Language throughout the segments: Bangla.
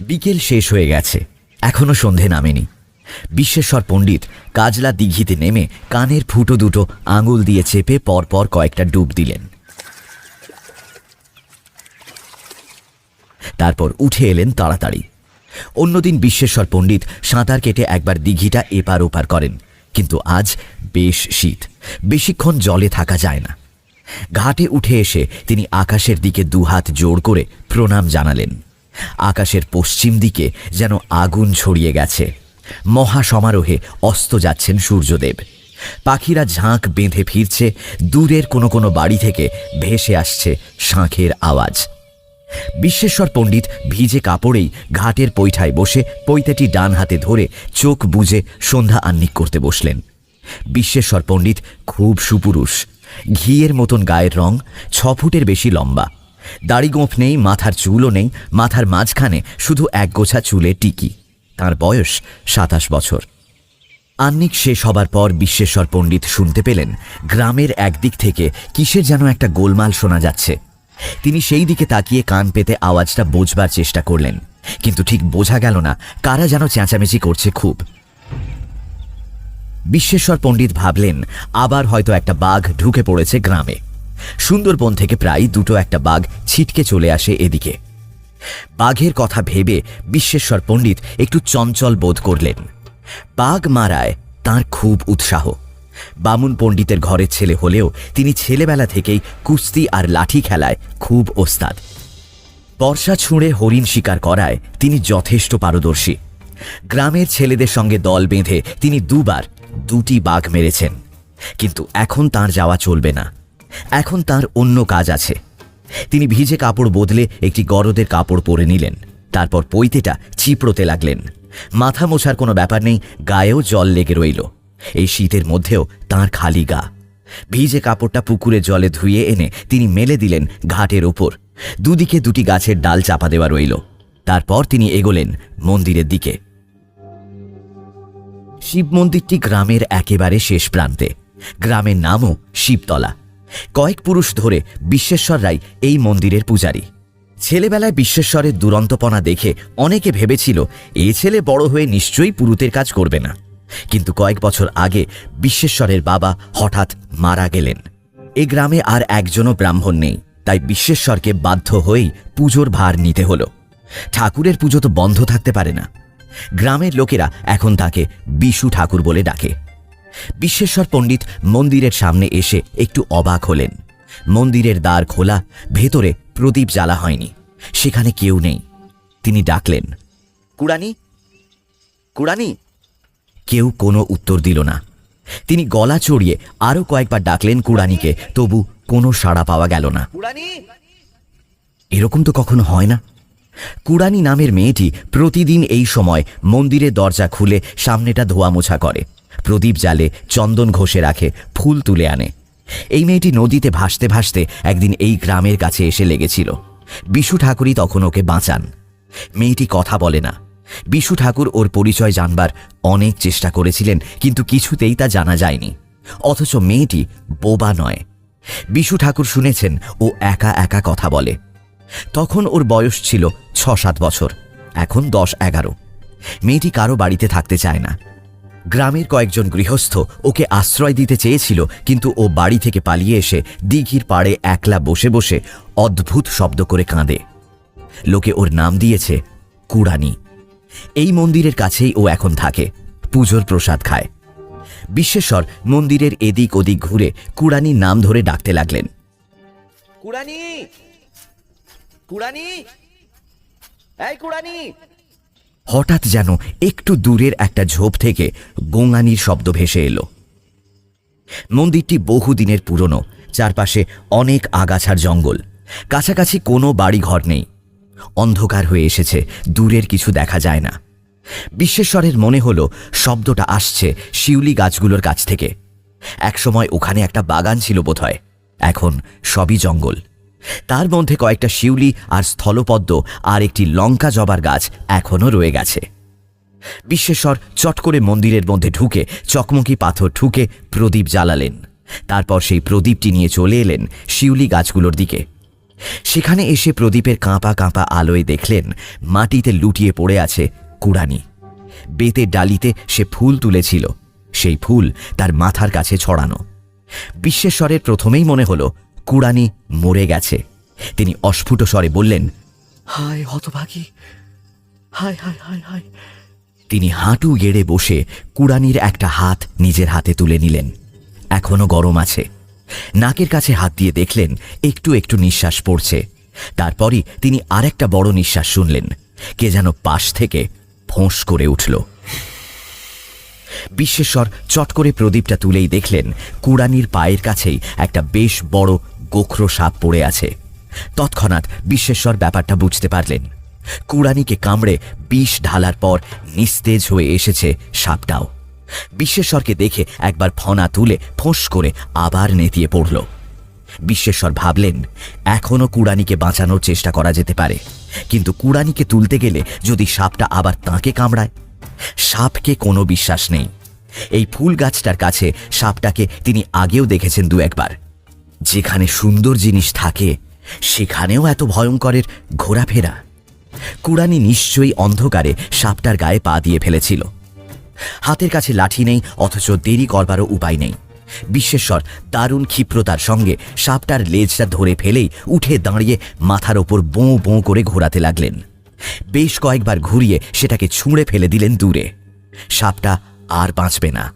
বিকেল শেষ হয়ে গেছে। এখনও সন্ধে নামেনি। বিশ্বেশ্বর পণ্ডিত কাজলা দিঘিতে নেমে কানের ফুটো দুটো আঙুল দিয়ে চেপে পরপর কয়েকটা ডুব দিলেন। তারপর উঠে এলেন তাড়াতাড়ি। অন্যদিন বিশ্বেশ্বর পণ্ডিত সাঁতার কেটে একবার দিঘিটা এপার ওপার করেন, কিন্তু আজ বেশ শীত, বেশিক্ষণ জলে থাকা যায় না। ঘাটে উঠে এসে তিনি আকাশের দিকে দুহাত জোর করে প্রণাম জানালেন। আকাশের পশ্চিম দিকে যেন আগুন ছড়িয়ে গেছে। মহা সমারোহে অস্ত যাচ্ছেন সূর্যদেব। পাখিরা ঝাঁক বেঁধে ফিরছে, দূরের কোনো কোনো বাড়ি থেকে ভেসে আসছে শাঁখের আওয়াজ। বিশ্বেশ্বর পণ্ডিত ভিজে কাপড়েই ঘাটের পৈঠায় বসে পৈতাটি ডান হাতে ধরে চোখ বুজে সন্ধ্যা আহ্নিক করতে বসলেন। বিশ্বেশ্বর পণ্ডিত খুব সুপুরুষ। ঘিয়ের মতন গায়ের রং ছ ফুটের বেশি লম্বা। দাড়ি গোঁফ নেই, মাথার চুলও নেই, মাথার মাঝখানে শুধু এক গোছা চুলে টিকি। তার বয়স সাতাশ বছর। আহ্নিক শেষ হবার পর বিশ্বেশ্বর পণ্ডিত শুনতে পেলেন গ্রামের একদিক থেকে কিসের যেন একটা গোলমাল শোনা যাচ্ছে। তিনি সেই দিকে তাকিয়ে কান পেতে আওয়াজটা বোঝবার চেষ্টা করলেন, কিন্তু ঠিক বোঝা গেল না কারা যেন চেঁচামেচি করছে খুব। বিশ্বেশ্বর পণ্ডিত ভাবলেন, আবার হয়তো একটা বাঘ ঢুকে পড়েছে গ্রামে। সুন্দরবন থেকে প্রায় দুটো একটা বাঘ ছিটকে চলে আসে এদিকে। বাঘের কথা ভেবে বিশ্বেশ্বর পণ্ডিত একটু চঞ্চল বোধ করলেন। বাঘ মারায় তার খুব উৎসাহ। বামুন পণ্ডিতের ঘরের ছেলে হলেও তিনি ছেলেবেলা থেকেই কুস্তি আর লাঠি খেলায় খুব ওস্তাদ। বর্ষা ছুঁড়ে হরিণ শিকার করায় তিনি যথেষ্ট পারদর্শী। গ্রামের ছেলেদের সঙ্গে দল বেঁধে তিনি দুবার দুটি বাঘ মেরেছেন। কিন্তু এখন তার যাওয়া চলবে না। এখন তার অন্য কাজ আছে। তিনি ভিজে কাপড় বদলে একটি গরদের কাপড় পরে নিলেন। তারপর পৈতেটা চিপড়োতে লাগলেন। মাথা মোছার কোনো ব্যাপার নেই, গায়েও জল লেগে রইল। এই শীতের মধ্যেও তার খালি গা। ভিজে কাপড়টা পুকুরে জলে ধুয়ে এনে তিনি মেলে দিলেন ঘাটের ওপর। দুদিকে দুটি গাছের ডাল চাপা দেওয়া রইল। তারপর তিনি এগোলেন মন্দিরের দিকে। শিব মন্দিরটি গ্রামের একেবারে শেষ প্রান্তে। গ্রামের নামও শিবতলা। কয়েক পুরুষ ধরে বিশ্বেশ্বর রায় এই মন্দিরের পূজারী। ছেলেবেলায় বিশ্বেশ্বরের দুরন্তপনা দেখে অনেকে ভেবেছিল, এ ছেলে বড় হয়ে নিশ্চয়ই পুরুতের কাজ করবে না। কিন্তু কয়েক বছর আগে বিশ্বেশ্বরের বাবা হঠাৎ মারা গেলেন। এ গ্রামে আর একজনও ব্রাহ্মণ নেই, তাই বিশ্বেশ্বরকে বাধ্য হয়েই পুজোর ভার নিতে হলো। ঠাকুরের পুজো তো বন্ধ থাকতে পারে না। গ্রামের লোকেরা এখন তাকে বিশু ঠাকুর বলে ডাকে। বিশ্বেশ্বর পণ্ডিত মন্দিরের সামনে এসে একটু অবাক হলেন। মন্দিরের দ্বার খোলা ভেতরে প্রদীপ জ্বালা হয়নি। সেখানে কেউ নেই। তিনি ডাকলেন কুড়ানি কুড়ানি। কেউ কোনো উত্তর দিল না। তিনি গলা চড়িয়ে আরও কয়েকবার ডাকলেন কুড়ানিকে তবু কোনো সাড়া পাওয়া গেল না। এরকম তো কখনো হয় না। কুড়ানি নামের মেয়েটি প্রতিদিন এই সময় মন্দিরের দরজা খুলে সামনেটা ধোয়া মোছা করে। প্রদীপ জালে চন্দন ঘষে রাখে, ফুল তুলে আনে। এই মেয়েটি নদীতে ভাসতে ভাসতে একদিন এই গ্রামের কাছে এসে লেগেছিল। বিশু ঠাকুরই তখন ওকে বাঁচান। মেয়েটি কথা বলে না। বিশু ঠাকুর ওর পরিচয় জানবার অনেক চেষ্টা করেছিলেন, কিন্তু কিছুতেই তা জানা যায়নি। অথচ মেয়েটি বোবা নয়। বিশু ঠাকুর শুনেছেন, ও একা একা কথা বলে। তখন ওর বয়স ছিল ছ সাত বছর, এখন দশ এগারো মেয়েটি কারও বাড়িতে থাকতে চায় না। গ্রামের কয়েকজন গৃহস্থ ওকে আশ্রয় দিতে চেয়েছিল, কিন্তু ও বাড়ি থেকে পালিয়ে এসে দিঘির পাড়ে একলা বসে বসে অদ্ভুত শব্দ করে কাঁদে। লোকে ওর নাম দিয়েছে কুড়ানি। এই মন্দিরের কাছেই ও এখন থাকে, পুজোর প্রসাদ খায়। বিশ্বেশ্বর মন্দিরের এদিক ওদিক ঘুরে কুড়ানি নাম ধরে ডাকতে লাগলেন। কুড়ানি! কুড়ানি! এই কুড়ানি! হঠাৎ যেন একটু দূরের একটা ঝোপ থেকে গোঙানির শব্দ ভেসে এলো। মন্দিরটি বহুদিনের পুরনো, চারপাশে অনেক আগাছার জঙ্গল, কাছাকাছি কোনো বাড়িঘর নেই। অন্ধকার হয়ে এসেছে, দূরের কিছু দেখা যায় না। বিশ্বেশ্বরের মনে হলো শব্দটা আসছে শিউলি গাছগুলোর কাছ থেকে। একসময় ওখানে একটা বাগান ছিল বোধহয়, এখন সবই জঙ্গল। তার মধ্যে কয়েকটা শিউলি আর স্থলপদ্ম আর একটি লঙ্কা জবার গাছ এখনও রয়ে গেছে। বিশ্বেশ্বর চট করে মন্দিরের মধ্যে ঢুকে চকমকি পাথর ঠুকে প্রদীপ জ্বালালেন। তারপর সেই প্রদীপটি নিয়ে চলে এলেন শিউলি গাছগুলোর দিকে। সেখানে এসে প্রদীপের কাঁপা কাঁপা আলোয় দেখলেন, মাটিতে লুটিয়ে পড়ে আছে কুড়ানি। বেতের ডালিতে সে ফুল তুলেছিল। সেই ফুল তার মাথার কাছে ছড়ানো। বিশ্বেশ্বরের প্রথমেই মনে হলো কুড়ানি মরে গেছে। তিনি অস্ফুট স্বরে বললেন হায় হতভাগী হায় হায় হায় হায়। তিনি হাঁটু গেড়ে বসে কুড়ানির একটা হাত নিজের হাতে তুলে নিলেন। এখনও গরম আছে। নাকের কাছে হাত দিয়ে দেখলেন একটু একটু নিঃশ্বাস পড়ছে। তারপরই তিনি আরেকটা বড় নিঃশ্বাস শুনলেন কে যেন পাশ থেকে ফোঁস করে উঠল। বিশ্বেশ্বর চট করে প্রদীপটা তুলেই দেখলেন কুড়ানির পায়ের কাছেই একটা বেশ বড় গোখরো সাপ পড়ে আছে। তৎক্ষণাৎ বিশ্বেশ্বর ব্যাপারটা বুঝতে পারলেন। কুড়ানিকে কামড়ে বিষ ঢালার পর নিস্তেজ হয়ে এসেছে সাপটাও। বিশ্বেশ্বরকে দেখে একবার ফনা তুলে ফোঁস করে আবার নেতিয়ে পড়ল। বিশ্বেশ্বর ভাবলেন, এখনও কুড়ানিকে বাঁচানোর চেষ্টা করা যেতে পারে। কিন্তু কুড়ানিকে তুলতে গেলে যদি সাপটা আবার তাঁকে কামড়ায়? সাপকে কোনো বিশ্বাস নেই। এই ফুল গাছটার কাছে সাপটাকে তিনি আগেও দেখেছেন দু একবার যেখানে সুন্দর জিনিস থাকে, সেখানেও এত ভয়ঙ্করের ঘোরাফেরা। কুড়ানি নিশ্চয়ই অন্ধকারে সাপটার গায়ে পা দিয়ে ফেলেছিল। হাতের কাছে লাঠি নেই, অথচ দেরি করবারও উপায় নেই। বিশ্বেশ্বর দারুণ ক্ষিপ্রতার সঙ্গে সাপটার লেজটা ধরে ফেলেই উঠে দাঁড়িয়ে মাথার ওপর বোঁ বোঁ করে ঘোরাতে লাগলেন। বেশ কয়েকবার ঘুরিয়ে সেটাকে ছুঁড়ে ফেলে দিলেন দূরে। সাপটা আর বাঁচবে না।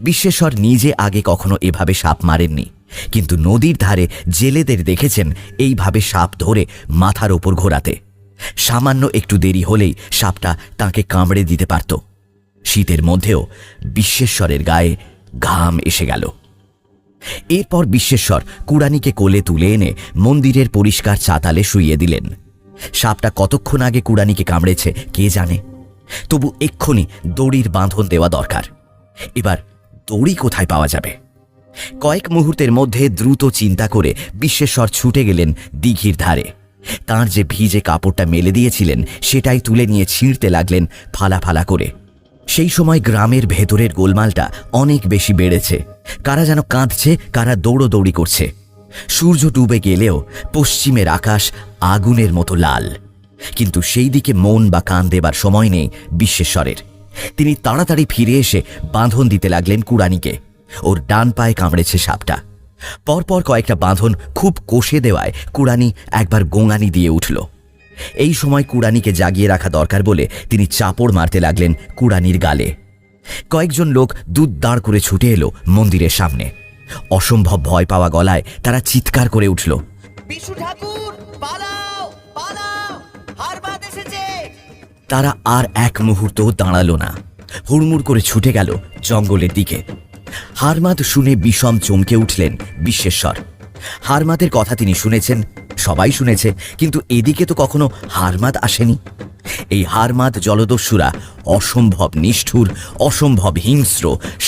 বিশ্বেশ্বর নিজে আগে কখনো এভাবে সাপ মারেননি। কিন্তু নদীর ধারে জেলেদের দেখেছেন এইভাবে সাপ ধরে মাথার ওপর ঘোরাতে। সামান্য একটু দেরি হলেই সাপটা তাকে কামড়ে দিতে পারত। শীতের মধ্যেও বিশ্বেশ্বরের গায়ে ঘাম এসে গেল। এরপর বিশ্বেশ্বর কুড়ানিকে কোলে তুলে এনে মন্দিরের পরিষ্কার চাতালে শুইয়ে দিলেন। সাপটা কতক্ষণ আগে কুড়ানিকে কামড়েছে, কে জানে? তবু এক্ষুনি দড়ির বাঁধন দেওয়া দরকার। এবার দড়ি কোথায় পাওয়া যাবে? কয়েক মুহূর্তের মধ্যে দ্রুত চিন্তা করে বিশ্বেশ্বর ছুটে গেলেন দিঘির ধারে। তার যে ভিজে কাপড়টা মেলে দিয়েছিলেন, সেটাই তুলে নিয়ে ছিঁড়তে লাগলেন ফালা ফালা করে। সেই সময় গ্রামের ভেতরের গোলমালটা অনেক বেশি বেড়েছে। কারা যেন কাঁদছে, কারা দৌড়োদৌড়ি করছে। সূর্য ডুবে গেলেও পশ্চিমের আকাশ আগুনের মতো লাল। কিন্তু সেই দিকে মন বা কান দেবার সময় নেই বিশ্বেশ্বরের। তিনি তাড়াতাড়ি ফিরে এসে বাঁধন দিতে লাগলেন কুড়ানিকে। ওর ডান পায়ে কামড়েছে সাপটা। পরপর কয়েকটা বাঁধন খুব কষে দেওয়ায় কুড়ানি একবার গোঙানি দিয়ে উঠল। এই সময় কুড়ানিকে জাগিয়ে রাখা দরকার বলে তিনি চাপড় মারতে লাগলেন কুড়ানির গালে। কয়েকজন লোক দুধ দাঁড় করে ছুটে এলো মন্দিরের সামনে। অসম্ভব ভয় পাওয়া গলায় তারা চিৎকার করে উঠল। বিশু ঠাকুর পালাও পালাও হারবাদ এসেছে। তারা আর এক মুহূর্ত দাঁড়াল না। হুড়মুড় করে ছুটে গেল জঙ্গলের দিকে। হারমাদ শুনে বিষম চমকে উঠলেন বিশ্বেশ্বর। হারমাদের কথা তিনি শুনেছেন, সবাই শুনেছে, কিন্তু এদিকে তো কখনো হারমাদ আসেনি। এই হারমাদ জলদস্যুরা অসম্ভব নিষ্ঠুর, অসম্ভব হিংস্র,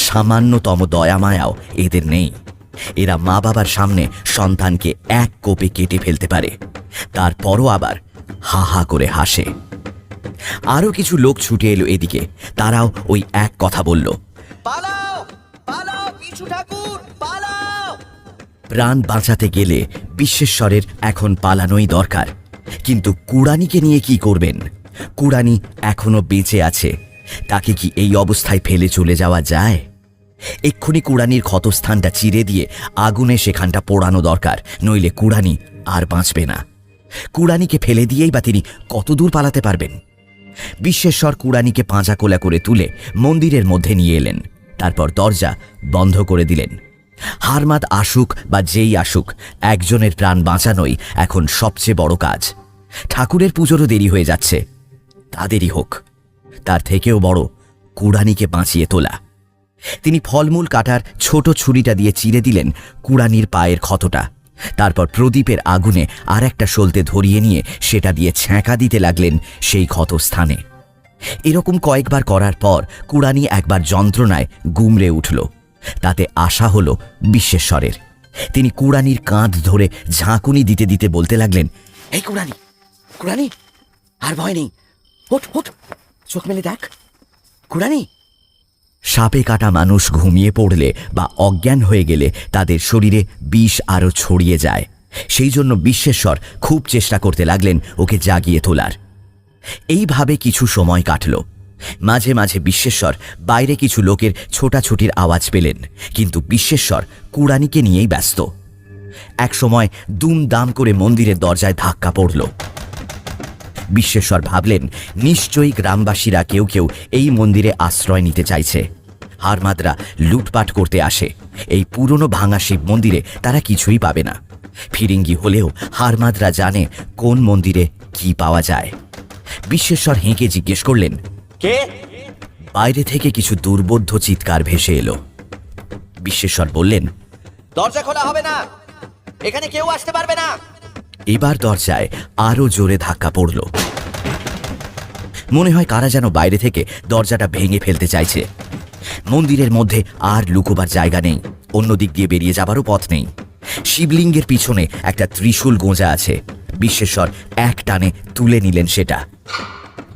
সামান্যতম দয়ামায়াও এদের নেই। এরা মা বাবার সামনে সন্তানকে এক কোপে কেটে ফেলতে পারে, তারপরও আবার হা হা করে হাসে। আরও কিছু লোক ছুটে এলো এদিকে, তারাও ওই এক কথা বলল, পালাও প্রাণ বাঁচাতে গেলে বিশ্বেশ্বরের এখন পালানোই দরকার। কিন্তু কুড়ানিকে নিয়ে কি করবেন? কুড়ানি এখনও বেঁচে আছে। তাকে কি এই অবস্থায় ফেলে চলে যাওয়া যায়? এক্ষুনি কুড়ানির ক্ষতস্থানটা চিরে দিয়ে আগুনে সেখানটা পোড়ানো দরকার, নইলে কুড়ানি আর বাঁচবে না। কুড়ানিকে ফেলে দিয়েই বা তিনি কত দূর পালাতে পারবেন? বিশ্বেশ্বর কুড়ানিকে পাঁজা কোলা করে তুলে মন্দিরের মধ্যে নিয়ে এলেন। তারপর দরজা বন্ধ করে দিলেন। হারমাদ আসুক বা যেই আসুক, একজনের প্রাণ বাঁচানোই এখন সবচেয়ে বড় কাজ। ঠাকুরের পুজোরও দেরি হয়ে যাচ্ছে। তাদেরই হোক। তার থেকেও বড় কুড়ানিকে বাঁচিয়ে তোলা। তিনি ফলমূল কাটার ছোট ছুরিটা দিয়ে চিরে দিলেন কুড়ানির পায়ের ক্ষতটা। তারপর প্রদীপের আগুনে আর একটা সলতে ধরিয়ে নিয়ে সেটা দিয়ে ছ্যাঁকা দিতে লাগলেন সেই ক্ষতস্থানে। এরকম কয়েকবার করার পর কুড়ানি একবার যন্ত্রণায় গুমড়ে উঠল। তাতে আশা হলো বিশ্বেশ্বরের। তিনি কুড়ানির কাঁধ ধরে ঝাঁকুনি দিতে দিতে বলতে লাগলেন, এই কুড়ানি কুড়ানি, আর ভয় নেই। চোখ মেলে দেখ। কুড়ানি! সাপে কাটা মানুষ ঘুমিয়ে পড়লে বা অজ্ঞান হয়ে গেলে তাদের শরীরে বিষ আরও ছড়িয়ে যায়। সেই জন্য বিশ্বেশ্বর খুব চেষ্টা করতে লাগলেন ওকে জাগিয়ে তোলার। এইভাবে কিছু সময় কাটল। মাঝে মাঝে বিশ্বেশ্বর বাইরে কিছু লোকের ছোটাছুটির আওয়াজ পেলেন, কিন্তু বিশ্বেশ্বর কুড়ানিকে নিয়েই ব্যস্ত। একসময় দুমদাম করে মন্দিরের দরজায় ধাক্কা পড়ল। বিশ্বেশ্বর ভাবলেন, নিশ্চয়ই গ্রামবাসীরা কেউ কেউ এই মন্দিরে আশ্রয় নিতে চাইছে। হারমাদরা লুটপাট করতে আসে। এই পুরনো ভাঙা শিব মন্দিরে তারা কিছুই পাবে না। ফিরিঙ্গি হলেও হারমাদরা জানে কোন মন্দিরে কি পাওয়া যায়। বিশ্বেশ্বর হেঁকে জিজ্ঞেস করলেন কে? বাইরে থেকে কিছু দুর্বোধ্য চিৎকার ভেসে এলো। বিশ্বেশ্বর বললেন দরজা খোলা হবে না। এখানে কেউ আসতে পারবে না। এবার দরজায় আরও জোরে ধাক্কা পড়ল। মনে হয় কারা যেন বাইরে থেকে দরজাটা ভেঙে ফেলতে চাইছে। মন্দিরের মধ্যে আর লুকোবার জায়গা নেই অন্য দিক দিয়ে বেরিয়ে যাবারও পথ নেই। শিবলিঙ্গের পিছনে একটা ত্রিশূল গোঁজা আছে। বিশ্বেশ্বর এক টানে তুলে নিলেন সেটা।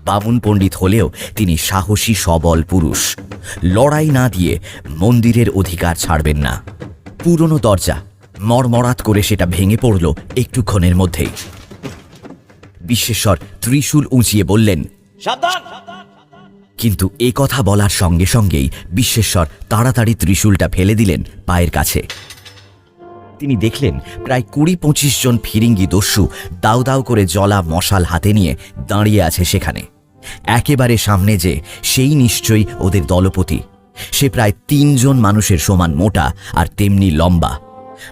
বামুন পণ্ডিত হলেও তিনি সাহসী সবল পুরুষ। লড়াই না দিয়ে মন্দিরের অধিকার ছাড়বেন না। পুরনো দরজা মরমরাত করে সেটা ভেঙে পড়ল একটুক্ষণের মধ্যেই। বিশ্বেশ্বর ত্রিশূল উঁচিয়ে বললেন কিন্তু এ কথা বলার সঙ্গে সঙ্গেই বিশ্বেশ্বর তাড়াতাড়ি ত্রিশূলটা ফেলে দিলেন পায়ের কাছে। তিনি দেখলেন প্রায় কুড়ি পঁচিশ জন ফিরিঙ্গি দস্যু দাউ দাউ করে জলা মশাল হাতে নিয়ে দাঁড়িয়ে আছে সেখানে। একেবারে সামনে যে, সেই নিশ্চয়ই ওদের দলপতি। সে প্রায় তিনজন মানুষের সমান মোটা আর তেমনি লম্বা।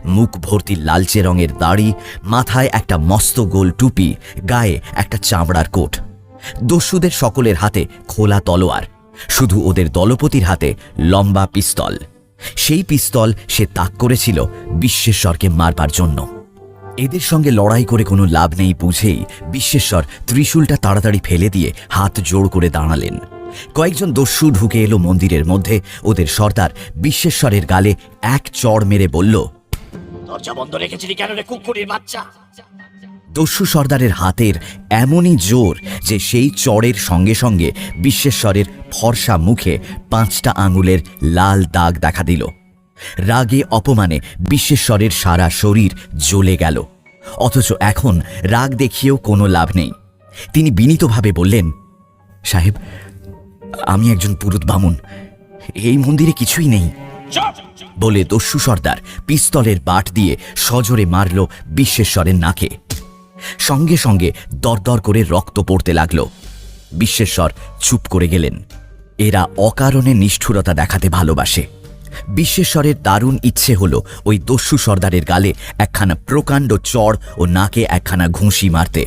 মুখ ভর্তি লালচে রঙের দাড়ি, মাথায় একটা মস্ত গোল টুপি, গায়ে একটা চামড়ার কোট। দস্যুদের সকলের হাতে খোলা তলোয়ার। শুধু ওদের দলপতির হাতে লম্বা পিস্তল। সেই পিস্তল সে তাক করেছিল বিশ্বেশ্বরকে মারবার জন্য। এদের সঙ্গে লড়াই করে কোনো লাভ নেই বুঝেই বিশ্বেশ্বর ত্রিশূলটা তাড়াতাড়ি ফেলে দিয়ে হাত জোড় করে দাঁড়ালেন। কয়েকজন দস্যু ঢুকে এলো মন্দিরের মধ্যে। ওদের সর্দার বিশ্বেশ্বরের গালে এক চড় মেরে বলল, দরজা বন্ধ রেখেছিলি কেন রে কুকুরের বাচ্চা? দস্যু সর্দারের হাতের এমনই জোর যে সেই চড়ের সঙ্গে সঙ্গে বিশ্বেশ্বরের ফর্সা মুখে পাঁচটা আঙুলের লাল দাগ দেখা দিল। রাগে অপমানে বিশ্বেশ্বরের সারা শরীর জ্বলে গেল। অথচ এখন রাগ দেখিয়েও কোনো লাভ নেই। তিনি বিনীতভাবে বললেন, সাহেব, আমি একজন পুরুত বামুন। এই মন্দিরে কিছুই নেই। বলে দস্যু সর্দার পিস্তলের বাট দিয়ে সজোরে মারল বিশ্বেশ্বরের নাকে। সঙ্গে সঙ্গে দরদর করে রক্ত পড়তে লাগল। বিশ্বেশ্বর চুপ করে গেলেন। এরা অকারণে নিষ্ঠুরতা দেখাতে ভালোবাসে। বিশ্বেশ্বরের দারুণ ইচ্ছে হল ওই দস্যু সর্দারের গালে একখানা প্রকাণ্ড চড় ও নাকে একখানা ঘুষি মারতে।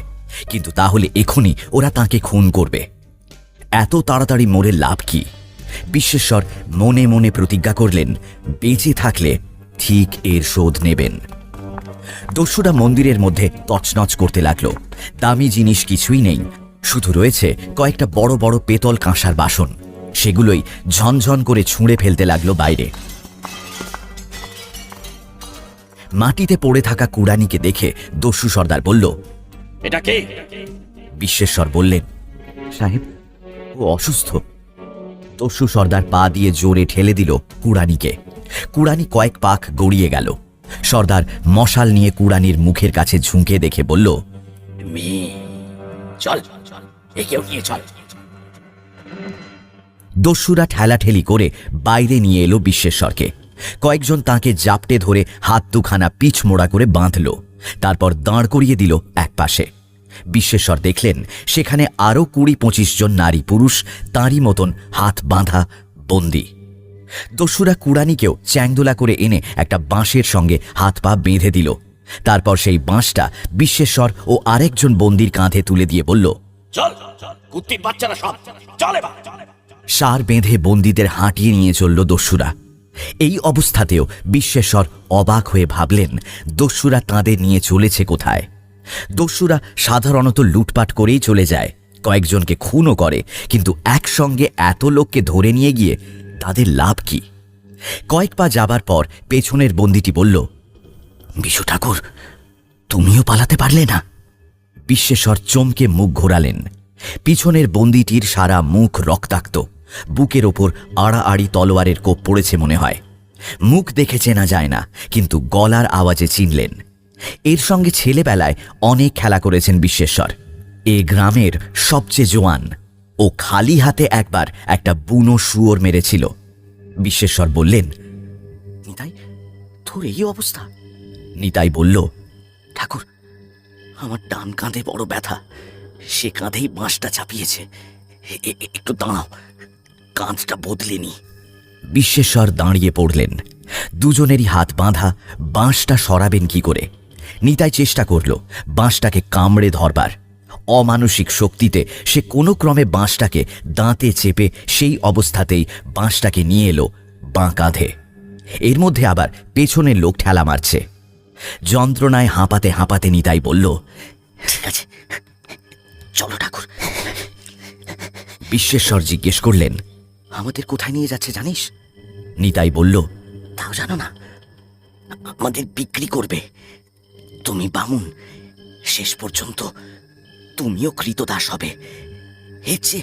কিন্তু তাহলে এখনই ওরা তাকে খুন করবে। এত তাড়াতাড়ি মরে লাভ কি? বিশ্বেশ্বর মনে মনে প্রতিজ্ঞা করলেন, বেঁচে থাকলে ঠিক এর শোধ নেবেন। দস্যুরা মন্দিরের মধ্যে তছনছ করতে লাগল। দামি জিনিস কিছুই নেই। শুধু রয়েছে কয়েকটা বড় বড় পেতল কাঁসার বাসন। সেগুলোই ঝনঝন করে ছুঁড়ে ফেলতে লাগল বাইরে। মাটিতে পড়ে থাকা কুড়ানিকে দেখে দস্যু সর্দার বলল এটা কে? বিশ্বেশ্বর বললেন সাহেব। ও অসুস্থ। দস্যু সর্দার পা দিয়ে জোরে ঠেলে দিল কুড়ানিকে। কুড়ানি কয়েক পাক গড়িয়ে গেল। সর্দার মশাল নিয়ে কুড়ানির মুখের কাছে ঝুঁকে দেখে বলল মেয়ে চল একেও নিয়ে চল। দস্যুরা ঠেলাঠেলি করে বাইরে নিয়ে এলো বিশ্বেশ্বরকে। কয়েকজন তাকে জাপটে ধরে হাত দুখানা পিছ মোড়া করে বাঁধল তারপর দাঁড় করিয়ে দিল একপাশে বিশ্বেশ্বর দেখলেন সেখানে আরও কুড়ি পঁচিশ জন নারী পুরুষ তাঁরই মতন হাত বাঁধা বন্দি। দস্যুরা কুড়ানিকেও চ্যাংদোলা করে এনে একটা বাঁশের সঙ্গে হাত পা বেঁধে দিল। তারপর সেই বাঁশটা বিশ্বেশ্বর ও আরেকজন বন্দির কাঁধে তুলে দিয়ে বলল সার বেঁধে বন্দীদের হাঁটিয়ে নিয়ে চলল দস্যুরা। এই অবস্থাতেও বিশ্বেশ্বর অবাক হয়ে ভাবলেন দস্যুরা তাঁদের নিয়ে চলেছে কোথায়? দস্যুরা সাধারণত লুটপাট করেই চলে যায় কয়েকজনকে খুনও করে কিন্তু একসঙ্গে এত লোককে ধরে নিয়ে গিয়ে তাদের লাভ কি? কয়েক পা যাবার পর পেছনের বন্দিটি বলল, বিশু ঠাকুর, তুমিও পালাতে পারলে না? বিশ্বেশ্বর চমকে মুখ ঘোরালেন। পিছনের বন্দিটির সারা মুখ রক্তাক্ত। বুকের ওপর আড়াআড়ি তলোয়ারের কোপ পড়েছে মনে হয়। মুখ দেখে চেনা যায় না, কিন্তু গলার আওয়াজে চিনলেন। এর সঙ্গে ছেলেবেলায় অনেক খেলা করেছেন বিশ্বেশ্বর। এ গ্রামের সবচেয়ে জোয়ান। ও খালি হাতে একবার একটা বুনো শুয়োর মেরেছিল। বিশ্বেশ্বর বললেন, নিতাই, তোর এই অবস্থা? নিতাই বলল, ঠাকুর, আমার ডান কাঁধে বড় ব্যথা। সে কাঁধেই বাঁশটা চাপিয়েছে। একটু দাঁড়াও, কাঁধটা বদলে নি। বিশ্বেশ্বর দাঁড়িয়ে পড়লেন। দুজনেরই হাত বাঁধা, বাঁশটা সরাবেন কি করে? নিতাই চেষ্টা করল, বাঁশটাকে কামড়ে ধরবার। অমানসিক শক্তিতে সে কোনো ক্রমে বাঁশটাকে দাঁতে চেপে সেই অবস্থাতেই বাঁশটাকে নিয়ে এলো বাঁ কাঁধে এর মধ্যে আবার পেছনের লোক ঠেলা মারছে। যন্ত্রণায় হাঁপাতে হাঁপাতে নিতাই বলল, ঠিক আছে, চলো ঠাকুর। বিশ্বেশ্বর জিজ্ঞেস করলেন, আমাদের কোথায় নিয়ে যাচ্ছে জানিস? নিতাই বলল, তাও জানো না, আমাদের বিক্রি করবে। তুমি বামুন, শেষ পর্যন্ত তুমিও কৃতদাস হবে। হেচে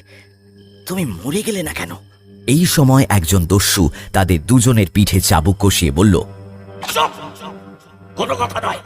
তুমি মরে গেলে না কেন? এই সময় একজন দস্যু তাদের দুজনের পিঠে চাবুক কষিয়ে বলল কোনো কথা নয়।